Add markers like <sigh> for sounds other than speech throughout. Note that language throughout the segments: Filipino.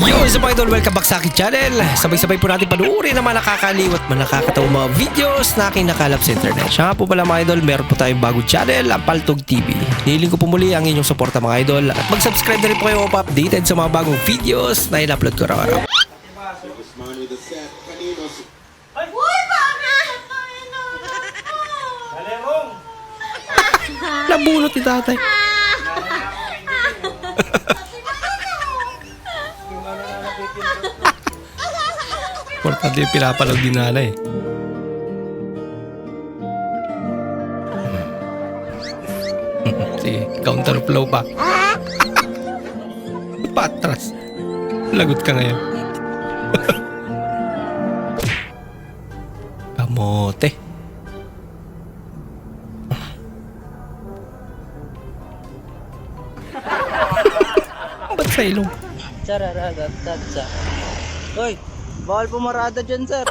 Yo, sa mga idol, welcome back sa aking channel. Sabay-sabay po natin panuorin ang mga nakakaliw at mga nakakatawang mga videos na aking nakalap sa internet. Siya nga po pala mga idol, meron po tayong bagong channel, ang Paltog TV. Nihiling ko po muli ang inyong suporta mga idol at mag-subscribe na rin po kayo pa-updated sa mga bagong videos na in-upload ko araw-araw. Nabunot ni tatay. Importante yung pinapanood din nanay. Sige, counter flow pa. Patras. Lagot ka ngayon. Kamote. Ba't sa ilong? Chararagatatsa. Hoy, bawal pumarada dyan, sir.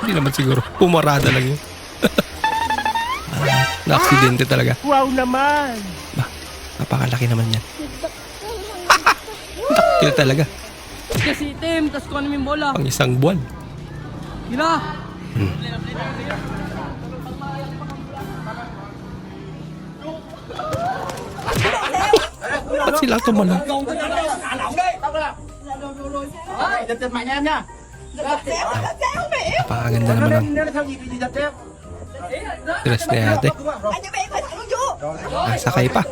Hindi naman siguro. Pumarada lang yun. ah, na-aksidente talaga. Wow naman! Ba, napakalaki naman yan. Daktil talaga. Kasi itim, tas ano yung bola. Pang isang buwan. Gila! Ba't sila tumalon? Napakaganda naman ang dress ni ate. Ah, sakay pa.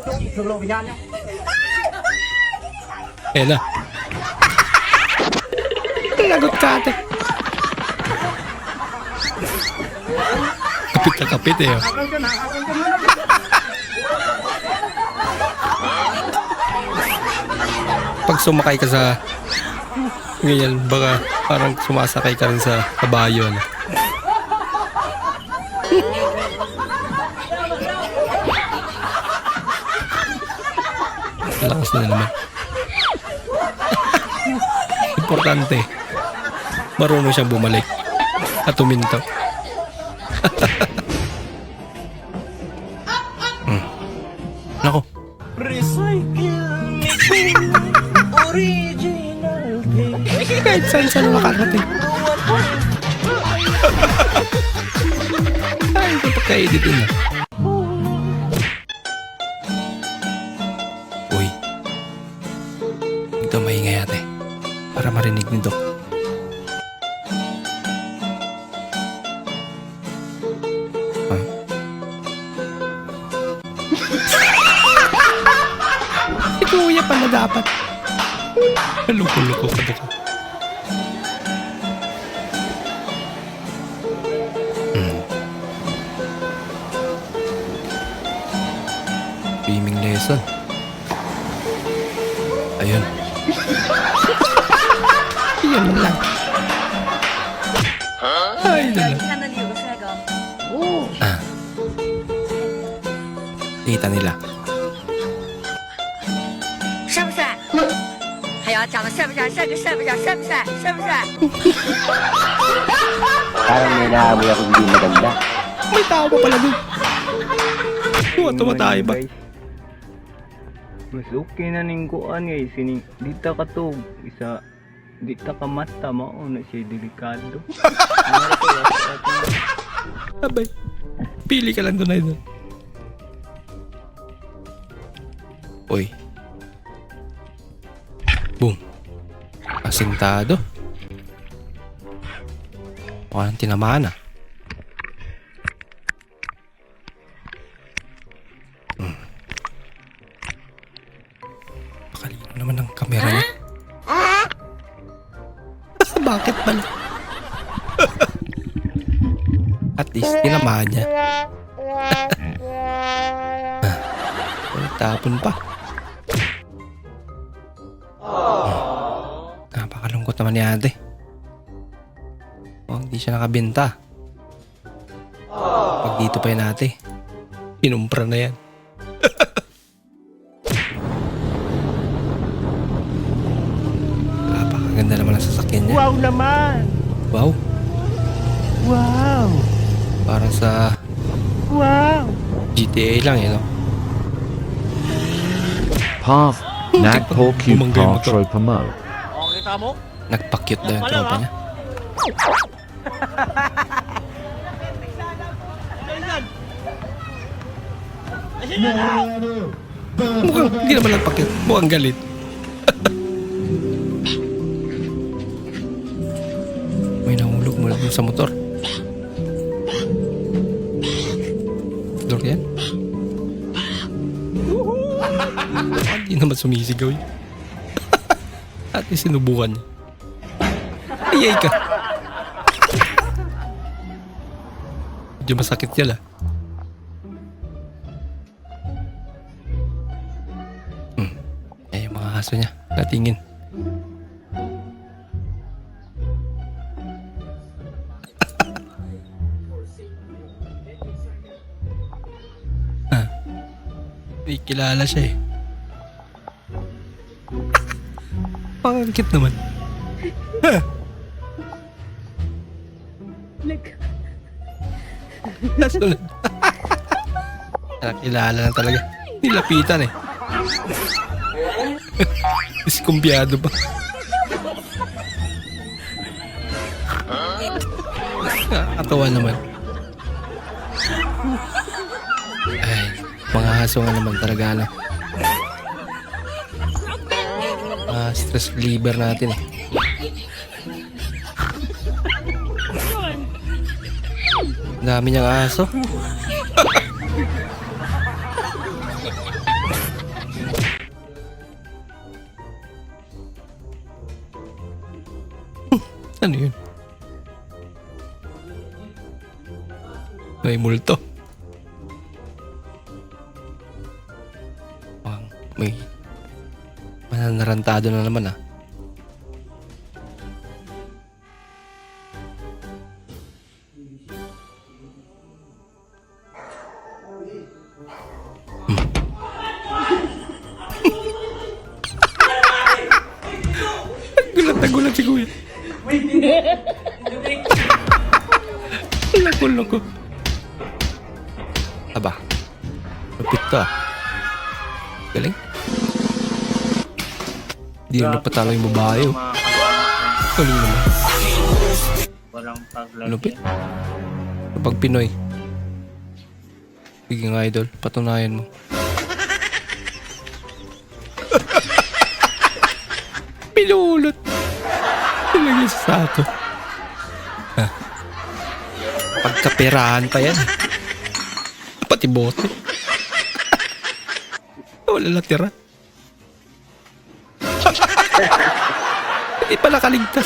Eh na. Lagot ka ate. Kapit na kapit eh. oh. Pag sumakay ka sa ganyan, baka parang sumasakay ka rin sa kabayo. No? Lakas na naman. <laughs> Importante, marunong siyang bumalik at tuminto. <laughs> hmm. Nako, Original kahit saan saan makarating. Ay, ito pagka-edit na. <laughs> Uy. Ito maingay ate. Para marinig nito. Ha? si kuya pala dapat. Luko-luko ka dito. Swimming lesson. Ayun. <laughs> Yan lang. Ay, na lang. 看到你有个帅哥， Ah. Kita nila. 帅不帅？还要长得帅不帅？帅不帅不帅？帅不帅？帅不帅？ Parang <laughs> may naamoy ako hindi maganda. May tao pa pala dun. Tuwa, tuwa tayo ba? Mas okay na ning kuan ngay sining dita ka to isa dita ka mata mao na siya delikado. <laughs> Abay. Pili ka lang doon, idol. Uy. Boom. Asintado. Mukhang tinamaan ah. Pakalino naman ang kamera niya. Bakit pala? At least tinamaan niya. <laughs> Ay, tapon pa. Hmm. Napakalungkot naman ni ate. Oh, hindi siya nakabenta. Pag dito pa yun ate, pinumpra na yan. Ang sasakyan niya. Wow naman! Wow, Wow! parang sa Wow! GTA lang yun, no? Path Nagpor Bumangga yung motor. Tropamo. Okay Nagpa-cute daw yung tropa niya. Mukhang, hindi naman nagpa-cute. Mukhang galit. <laughs> dun sa motor. Door yan? Hindi naman sumisigaw yun. <laughs> At sinubukan niya. Ayay ka. Medyo masakit yan ah. Hmm. Eh, mga aso niya. Natingin. May kilala siya eh. Pangangkit naman. Nasunod. Nakilala na talaga. Nilapitan eh. Diskumpiyado pa. Nakakatawa naman. Ay, mga aso nga naman talaga ano. Ah, stress reliever natin eh. Dami niyang aso. <laughs> ano yun? May multo. Mananarantado na naman ah. <laughs> Gulat na gulat si Kuya. Lako, lako. Aba. Lupit to ah. Galing. Hindi na napatalo yung babae oh. Galing naman. Walang paglagyan. Lupit. Kapag Pinoy. Sige nga idol, patunayan mo. <laughs> Pinulot. Ilagay sa sato. Ha. Pagkapirahan pa yan. Pati bote. <laughs> Wala na <laughs> tira.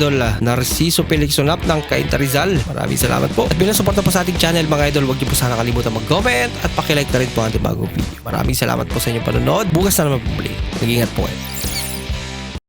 uh, Narciso Pelixonap ng Cainta Rizal. Maraming salamat po. At bilang suporta po sa ating channel mga idol, huwag niyo po sana kalimutan mag-comment at pakilike na rin po ang ating bagong video. Maraming salamat po sa inyong panonood. Bukas na naman po muli. Mag-ingat po kayo.